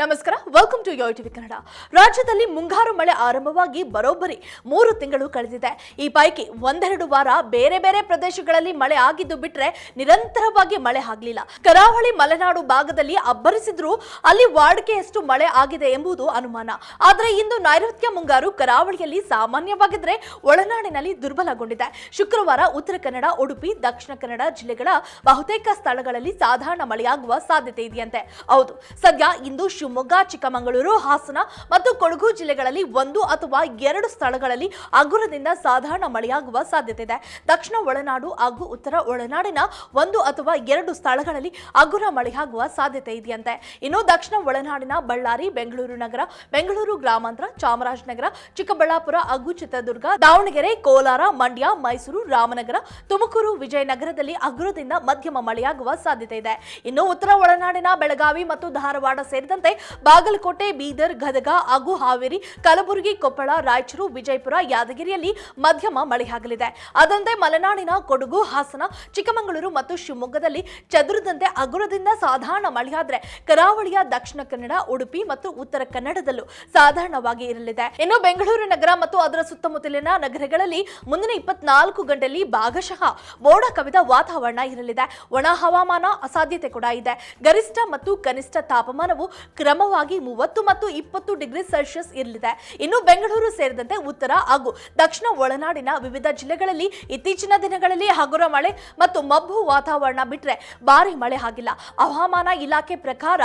ನಮಸ್ಕಾರ welcome to yo TV Kannada ರಾಜ್ಯದಲ್ಲಿ ಮುಂಗಾರು ಮಳೆ ಆರಂಭವಾಗಿ ಬರೋಬ್ಬರಿ ಮೂರು ತಿಂಗಳು ಕಳೆದಿದೆ. ಈ ಪೈಕಿ ಒಂದೆರಡು ವಾರ ಬೇರೆ ಬೇರೆ ಪ್ರದೇಶಗಳಲ್ಲಿ ಮಳೆ ಆಗಿದ್ದು ಬಿಟ್ರೆ ನಿರಂತರವಾಗಿ ಮಳೆ ಆಗಲಿಲ್ಲ. ಕರಾವಳಿ ಮಲೆನಾಡು ಭಾಗದಲ್ಲಿ ಅಬ್ಬರಿಸಿದ್ರೂ ಅಲ್ಲಿ ವಾಡಿಕೆಯಷ್ಟು ಮಳೆ ಆಗಿದೆ ಎಂಬುದು ಅನುಮಾನ. ಆದರೆ ಇಂದು ನೈಋತ್ಯ ಮುಂಗಾರು ಕರಾವಳಿಯಲ್ಲಿ ಸಾಮಾನ್ಯವಾಗಿದ್ರೆ ಒಳನಾಡಿನಲ್ಲಿ ದುರ್ಬಲಗೊಂಡಿದೆ. ಶುಕ್ರವಾರ ಉತ್ತರ ಕನ್ನಡ, ಉಡುಪಿ, ದಕ್ಷಿಣ ಕನ್ನಡ ಜಿಲ್ಲೆಗಳ ಬಹುತೇಕ ಸ್ಥಳಗಳಲ್ಲಿ ಸಾಧಾರಣ ಮಳೆಯಾಗುವ ಸಾಧ್ಯತೆ ಇದೆಯಂತೆ. ಹೌದು, ಸದ್ಯ ಇಂದು ಶಿವಮೊಗ್ಗ ಚಿಕ್ಕಮಗಳೂರು, ಹಾಸನ ಮತ್ತು ಕೊಡಗು ಜಿಲ್ಲೆಗಳಲ್ಲಿ ಒಂದು ಅಥವಾ ಎರಡು ಸ್ಥಳಗಳಲ್ಲಿ ಹಗುರದಿಂದ ಸಾಧಾರಣ ಮಳೆಯಾಗುವ ಸಾಧ್ಯತೆ ಇದೆ. ದಕ್ಷಿಣ ಒಳನಾಡು ಹಾಗೂ ಉತ್ತರ ಒಳನಾಡಿನ ಒಂದು ಅಥವಾ ಎರಡು ಸ್ಥಳಗಳಲ್ಲಿ ಹಗುರ ಮಳೆಯಾಗುವ ಸಾಧ್ಯತೆ ಇದೆಯಂತೆ. ಇನ್ನು ದಕ್ಷಿಣ ಒಳನಾಡಿನ ಬಳ್ಳಾರಿ, ಬೆಂಗಳೂರು ನಗರ, ಬೆಂಗಳೂರು ಗ್ರಾಮಾಂತರ, ಚಾಮರಾಜನಗರ, ಚಿಕ್ಕಬಳ್ಳಾಪುರ, ಹಾಗೂ ಚಿತ್ರದುರ್ಗ, ದಾವಣಗೆರೆ, ಕೋಲಾರ, ಮಂಡ್ಯ, ಮೈಸೂರು, ರಾಮನಗರ, ತುಮಕೂರು, ವಿಜಯನಗರದಲ್ಲಿ ಅಗುರದಿಂದ ಮಧ್ಯಮ ಮಳೆಯಾಗುವ ಸಾಧ್ಯತೆ ಇದೆ. ಇನ್ನು ಉತ್ತರ ಒಳನಾಡಿನ ಬೆಳಗಾವಿ ಮತ್ತು ಧಾರವಾಡ ಸೇರಿದಂತೆ ಬಾಗಲಕೋಟೆ, ಬೀದರ್, ಗದಗ ಹಾಗೂ ಹಾವೇರಿ, ಕಲಬುರಗಿ, ಕೊಪ್ಪಳ, ರಾಯಚೂರು, ವಿಜಯಪುರ, ಯಾದಗಿರಿಯಲ್ಲಿ ಮಧ್ಯಮ ಮಳೆಯಾಗಲಿದೆ. ಅದಂತೆ ಮಲೆನಾಡಿನ ಕೊಡಗು, ಹಾಸನ, ಚಿಕ್ಕಮಗಳೂರು ಮತ್ತು ಶಿವಮೊಗ್ಗದಲ್ಲಿ ಚದುರದಂತೆ ಅಗುರದಿಂದ ಸಾಧಾರಣ ಮಳೆಯಾದರೆ ಕರಾವಳಿಯ ದಕ್ಷಿಣ ಕನ್ನಡ, ಉಡುಪಿ ಮತ್ತು ಉತ್ತರ ಕನ್ನಡದಲ್ಲೂ ಸಾಧಾರಣವಾಗಿ ಇರಲಿದೆ. ಇನ್ನು ಬೆಂಗಳೂರು ನಗರ ಮತ್ತು ಅದರ ಸುತ್ತಮುತ್ತಲಿನ ನಗರಗಳಲ್ಲಿ ಮುಂದಿನ ಇಪ್ಪತ್ನಾಲ್ಕು ಗಂಟೆಯಲ್ಲಿ ಭಾಗಶಃ ಮೋಡ ಕವಿದ ವಾತಾವರಣ ಇರಲಿದೆ. ಒಣ ಹವಾಮಾನ ಅಸಾಧ್ಯತೆ ಕೂಡ ಇದೆ. ಗರಿಷ್ಠ ಮತ್ತು ಕನಿಷ್ಠ ತಾಪಮಾನವು ಕ್ರಮವಾಗಿ ಮೂವತ್ತು ಮತ್ತು ಇಪ್ಪತ್ತು ಡಿಗ್ರಿ ಸೆಲ್ಸಿಯಸ್ ಇರಲಿದೆ. ಇನ್ನು ಬೆಂಗಳೂರು ಸೇರಿದಂತೆ ಉತ್ತರ ಹಾಗೂ ದಕ್ಷಿಣ ಒಳನಾಡಿನ ವಿವಿಧ ಜಿಲ್ಲೆಗಳಲ್ಲಿ ಇತ್ತೀಚಿನ ದಿನಗಳಲ್ಲಿ ಹಗುರ ಮಳೆ ಮತ್ತು ಮಬ್ಬು ವಾತಾವರಣ ಬಿಟ್ರೆ ಭಾರಿ ಮಳೆ ಆಗಿಲ್ಲ. ಹವಾಮಾನ ಇಲಾಖೆ ಪ್ರಕಾರ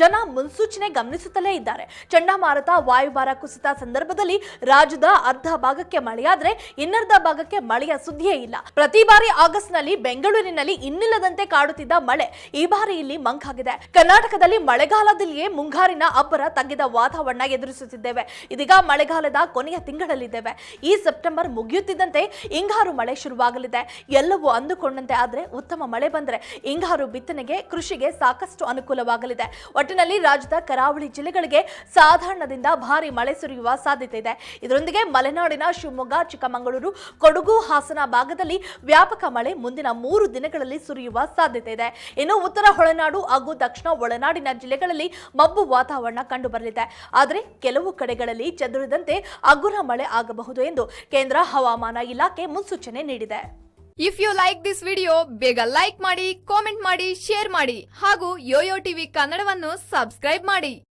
ಜನ ಮುನ್ಸೂಚನೆ ಗಮನಿಸುತ್ತಲೇ ಇದ್ದಾರೆ. ಚಂಡಮಾರುತ, ವಾಯುಭಾರ ಕುಸಿತ ಸಂದರ್ಭದಲ್ಲಿ ರಾಜ್ಯದ ಅರ್ಧ ಭಾಗಕ್ಕೆ ಮಳೆಯಾದ್ರೆ ಇನ್ನರ್ಧ ಭಾಗಕ್ಕೆ ಮಳೆಯ ಸುದ್ದಿಯೇ ಇಲ್ಲ. ಪ್ರತಿ ಬಾರಿ ಆಗಸ್ಟ್ನಲ್ಲಿ ಬೆಂಗಳೂರಿನಲ್ಲಿ ಇನ್ನಿಲ್ಲದಂತೆ ಕಾಡುತ್ತಿದ್ದ ಮಳೆ ಈ ಬಾರಿ ಇಲ್ಲಿ ಮಂಕಾಗಿದೆ. ಕರ್ನಾಟಕದಲ್ಲಿ ಮಳೆಗಾಲದಲ್ಲಿಯೇ ಮುಂಗಾರಿನ ಅಬ್ಬರ ತಗ್ಗಿದ ವಾತಾವರಣ ಎದುರಿಸುತ್ತಿದ್ದೇವೆ. ಇದೀಗ ಮಳೆಗಾಲದ ಕೊನೆಯ ತಿಂಗಳಲ್ಲಿದ್ದೇವೆ. ಈ ಸೆಪ್ಟೆಂಬರ್ ಮುಗಿಯುತ್ತಿದ್ದಂತೆ ಹಿಂಗಾರು ಮಳೆ ಶುರುವಾಗಲಿದೆ. ಎಲ್ಲವೂ ಅಂದುಕೊಂಡಂತೆ ಆದರೆ ಉತ್ತಮ ಮಳೆ ಬಂದರೆ ಹಿಂಗಾರು ಬಿತ್ತನೆಗೆ, ಕೃಷಿಗೆ ಸಾಕಷ್ಟು ಅನುಕೂಲವಾಗಲಿದೆ. ಒಟ್ಟಿನಲ್ಲಿ ರಾಜ್ಯದ ಕರಾವಳಿ ಜಿಲ್ಲೆಗಳಿಗೆ ಸಾಧಾರಣದಿಂದ ಭಾರಿ ಮಳೆ ಸುರಿಯುವ ಸಾಧ್ಯತೆ ಇದೆ. ಇದರೊಂದಿಗೆ ಮಲೆನಾಡಿನ ಶಿವಮೊಗ್ಗ, ಚಿಕ್ಕಮಗಳೂರು, ಕೊಡಗು, ಹಾಸನ ಭಾಗದಲ್ಲಿ ವ್ಯಾಪಕ ಮಳೆ ಮುಂದಿನ ಮೂರು ದಿನಗಳಲ್ಲಿ ಸುರಿಯುವ ಸಾಧ್ಯತೆ ಇದೆ. ಇನ್ನು ಉತ್ತರ ಒಳನಾಡು ಹಾಗೂ ದಕ್ಷಿಣ ಒಳನಾಡಿನ ಜಿಲ್ಲೆಗಳಲ್ಲಿ ಮಬ್ಬು ವಾತಾವರಣ ಕಂಡುಬರಲಿದೆ. ಆದರೆ ಕೆಲವು ಕಡೆಗಳಲ್ಲಿ ಚದುರಿದಂತೆ ಅಗುರ ಮಳೆ ಆಗಬಹುದು ಎಂದು ಕೇಂದ್ರ ಹವಾಮಾನ ಇಲಾಖೆ ಮುನ್ಸೂಚನೆ ನೀಡಿದೆ. If you like this video ಬೇಗ ಲೈಕ್ ಮಾಡಿ ಕಾಮೆಂಟ್ ಮಾಡಿ ಶೇರ್ ಮಾಡಿ ಹಾಗೂ ಯೋಯೋ ಟಿವಿ ಕನ್ನಡವನ್ನು ಸಬ್ಸ್ಕ್ರೈಬ್ ಮಾಡಿ.